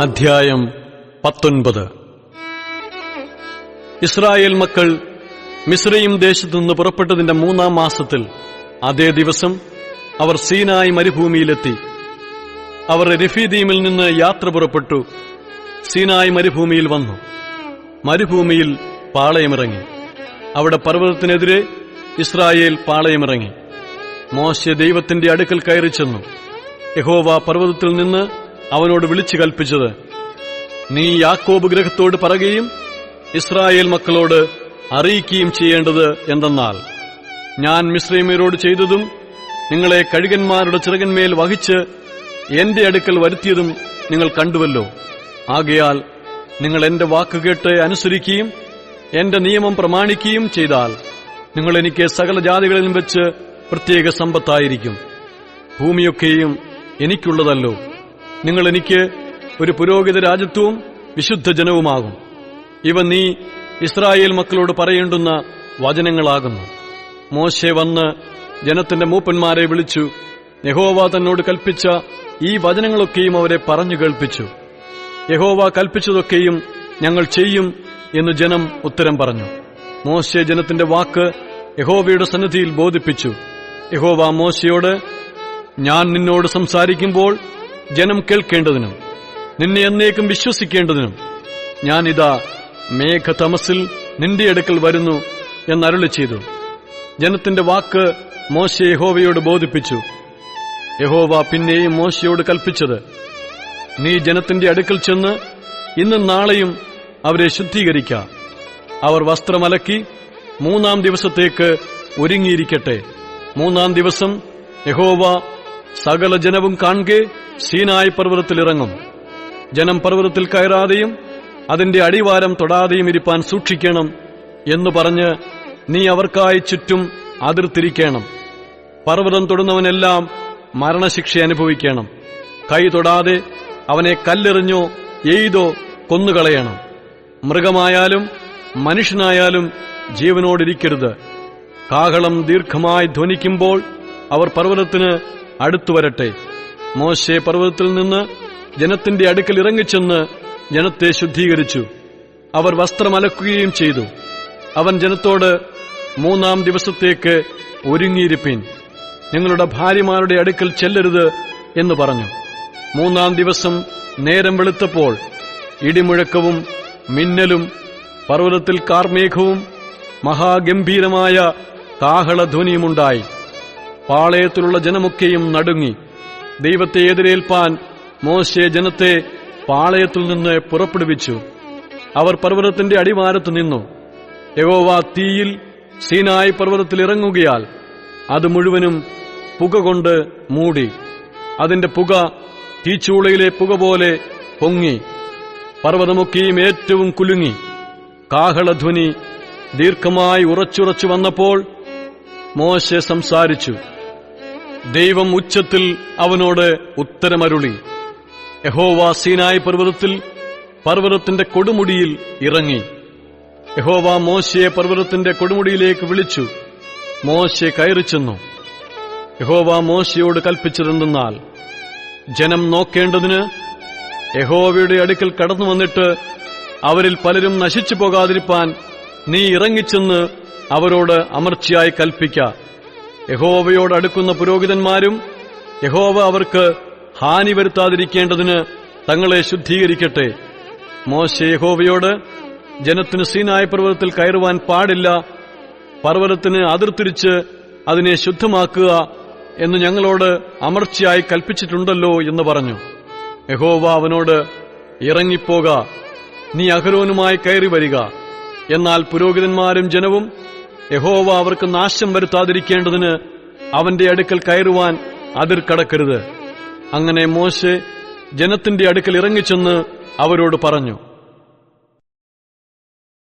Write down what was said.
അധ്യായം പത്തൊൻപത്. ഇസ്രായേൽ മക്കൾ മിശ്രയും ദേശത്തു നിന്ന് പുറപ്പെട്ടതിന്റെ മൂന്നാം മാസത്തിൽ അതേ ദിവസം അവർ സീനായി മരുഭൂമിയിലെത്തി. അവർ രഫീദീമിൽ നിന്ന് യാത്ര പുറപ്പെട്ടു. സീനായി മരുഭൂമിയിൽ വന്നു. മരുഭൂമിയിൽ പാളയമിറങ്ങി. അവിടെ പർവതത്തിനെതിരെ ഇസ്രായേൽ പാളയമിറങ്ങി. മോശ ദൈവത്തിന്റെ അടുക്കൽ കയറി ചെന്നു യഹോവ പർവതത്തിൽ നിന്ന് അവനോട് വിളിച്ചു കൽപ്പിച്ചത്. നീ യാക്കോബ് ഗ്രഹത്തോട് പറയുകയും ഇസ്രായേൽ മക്കളോട് അറിയിക്കുകയും ചെയ്യേണ്ടത് എന്തെന്നാൽ ഞാൻ മിശ്രൈമരോട് ചെയ്തതും നിങ്ങളെ കഴുകന്മാരുടെ ചിറകന്മേൽ വഹിച്ച് എന്റെ അടുക്കൽ വരുത്തിയതും നിങ്ങൾ കണ്ടുവല്ലോ. ആകയാൽ നിങ്ങൾ എന്റെ വാക്കുകേട്ട് അനുസരിക്കുകയും എന്റെ നിയമം പ്രമാണിക്കുകയും ചെയ്താൽ നിങ്ങൾ എനിക്ക് സകല ജാതികളിലും വെച്ച് പ്രത്യേക സമ്പത്തായിരിക്കും. ഭൂമിയൊക്കെയും എനിക്കുള്ളതല്ലോ. നിങ്ങൾ എനിക്ക് ഒരു പുരോഹിത രാജ്യത്വവും വിശുദ്ധ ജനവുമാകും. ഇവ നീ ഇസ്രായേൽ മക്കളോട് പറയേണ്ടുന്ന വചനങ്ങളാകുന്നു. മോശെ വന്ന് ജനത്തിന്റെ മൂപ്പന്മാരെ വിളിച്ചു. യഹോവ തന്നോട് കൽപ്പിച്ച ഈ വചനങ്ങളൊക്കെയും അവരെ പറഞ്ഞു കേൾപ്പിച്ചു. യഹോവ കൽപ്പിച്ചതൊക്കെയും ഞങ്ങൾ ചെയ്യും എന്ന് ജനം ഉത്തരം പറഞ്ഞു. മോശെ ജനത്തിന്റെ വാക്ക് യഹോവയുടെ സന്നിധിയിൽ ബോധിപ്പിച്ചു. യഹോവ മോശയോട് ഞാൻ നിന്നോട് സംസാരിക്കുമ്പോൾ ജനം കേൾക്കേണ്ടതിനും നിന്നെ എന്നേക്കും വിശ്വസിക്കേണ്ടതിനും ഞാനിതാ മേഘതമസിൽ നിന്റെ അടുക്കൽ വരുന്നു എന്നരുളി ചെയ്തു. ജനത്തിന്റെ വാക്ക് മോശ യഹോവയോട് ബോധിപ്പിച്ചു. യഹോവ പിന്നെയും മോശയോട് കൽപ്പിച്ചത് നീ ജനത്തിന്റെ അടുക്കൽ ചെന്ന് ഇന്നും നാളെയും അവരെ ശുദ്ധീകരിക്ക. അവർ വസ്ത്രമലക്കി മൂന്നാം ദിവസത്തേക്ക് ഒരുങ്ങിയിരിക്കട്ടെ. മൂന്നാം ദിവസം യഹോവ സകല ജനവും കാണുകെ സീനായി പർവതത്തിലിറങ്ങും. ജനം പർവതത്തിൽ കയറാതെയും അതിന്റെ അടിവാരം തൊടാതെയും ഇരിപ്പാൻ സൂക്ഷിക്കണം എന്ന് പറഞ്ഞ് നീ അവർക്കായി ചുറ്റും അതിർത്തിരിക്കണം. പർവതം തൊടുന്നവനെല്ലാം മരണശിക്ഷ അനുഭവിക്കണം. കൈ തൊടാതെ അവനെ കല്ലെറിഞ്ഞോ എയ്തോ കൊന്നുകളയണം. മൃഗമായാലും മനുഷ്യനായാലും ജീവനോടിരിക്കരുത്. കാഹളം ദീർഘമായി ധ്വനിക്കുമ്പോൾ അവർ പർവതത്തിന് അടുത്തു വരട്ടെ മോശെ പർവതത്തിൽ നിന്ന് ജനത്തിന്റെ അടുക്കൽ ഇറങ്ങിച്ചെന്ന് ജനത്തെ ശുദ്ധീകരിച്ചു. അവർ വസ്ത്രമലക്കുകയും ചെയ്തു. അവൻ ജനത്തോട് മൂന്നാം ദിവസത്തേക്ക് ഒരുങ്ങിയിരിപ്പീൻ. നിങ്ങളുടെ ഭാര്യമാരുടെ അടുക്കൽ ചെല്ലരുത് എന്ന് പറഞ്ഞു. മൂന്നാം ദിവസം നേരം വെളുത്തപ്പോൾ ഇടിമുഴക്കവും മിന്നലും പർവതത്തിൽ കാർമേഘവും മഹാഗംഭീരമായ കാഹളധ്വനിയുമുണ്ടായി. പാളയത്തിലുള്ള ജനമൊക്കെയും നടുങ്ങി. ദൈവത്തെ എതിരേൽപ്പാൻ മോശെ ജനത്തെ പാളയത്തിൽ നിന്ന് പുറപ്പെടുവിച്ചു. അവർ പർവതത്തിന്റെ അടിവാരത്ത് നിന്നു. യഗോവ തീയിൽ സീനായി പർവതത്തിൽ ഇറങ്ങുകയാൽ അത് മുഴുവനും പുക കൊണ്ട് മൂടി. അതിന്റെ പുക തീച്ചൂളയിലെ പുക പോലെ പൊങ്ങി. പർവതമൊക്കെയും ഏറ്റവും കുലുങ്ങി. കാഹളധ്വനി ദീർഘമായി ഉറച്ചുറച്ചു വന്നപ്പോൾ മോശെ സംസാരിച്ചു. ദൈവം ഉച്ചത്തിൽ അവനോട് ഉത്തരമരുളി. യഹോവ സീനായി പർവതത്തിൽ പർവതത്തിന്റെ കൊടുമുടിയിൽ ഇറങ്ങി. യഹോവ മോശയെ പർവതത്തിന്റെ കൊടുമുടിയിലേക്ക് വിളിച്ചു. മോശെ കയറിച്ചെന്നു യഹോവ മോശയോട് കൽപ്പിച്ചതെന്നാൽ ജനം നോക്കേണ്ടതിന് യഹോവയുടെ അടുക്കൽ കടന്നു വന്നിട്ട് അവരിൽ പലരും നശിച്ചു പോകാതിരിപ്പാൻ നീ ഇറങ്ങിച്ചെന്ന് അവരോട് അമർച്ചയായി കൽപ്പിക്ക. യഹോവയോട് അടുക്കുന്ന പുരോഹിതന്മാരും യഹോവ അവർക്ക് ഹാനി വരുത്താതിരിക്കേണ്ടതിന് തങ്ങളെ ശുദ്ധീകരിക്കട്ടെ. മോശ യഹോവയോട് ജനത്തിന് സീനായ പർവതത്തിൽ കയറുവാൻ പാടില്ല. പർവതത്തിന് അതിർത്തിരിച്ച് അതിനെ ശുദ്ധമാക്കുക എന്ന് ഞങ്ങളോട് അമർച്ചയായി കൽപ്പിച്ചിട്ടുണ്ടല്ലോ എന്ന് പറഞ്ഞു. യഹോവ അവനോട് ഇറങ്ങിപ്പോക. നീ അഹരോനുമായി കയറി വരിക. എന്നാൽ പുരോഹിതന്മാരും ജനവും യഹോവ അവർക്ക് നാശം വരുത്താതിരിക്കേണ്ടതിന് അവന്റെ അടുക്കൽ കയറുവാൻ അതിർ കടക്കരുത്. അങ്ങനെ മോശെ ജനത്തിന്റെ അടുക്കൽ ഇറങ്ങിച്ചെന്ന് അവരോട് പറഞ്ഞു.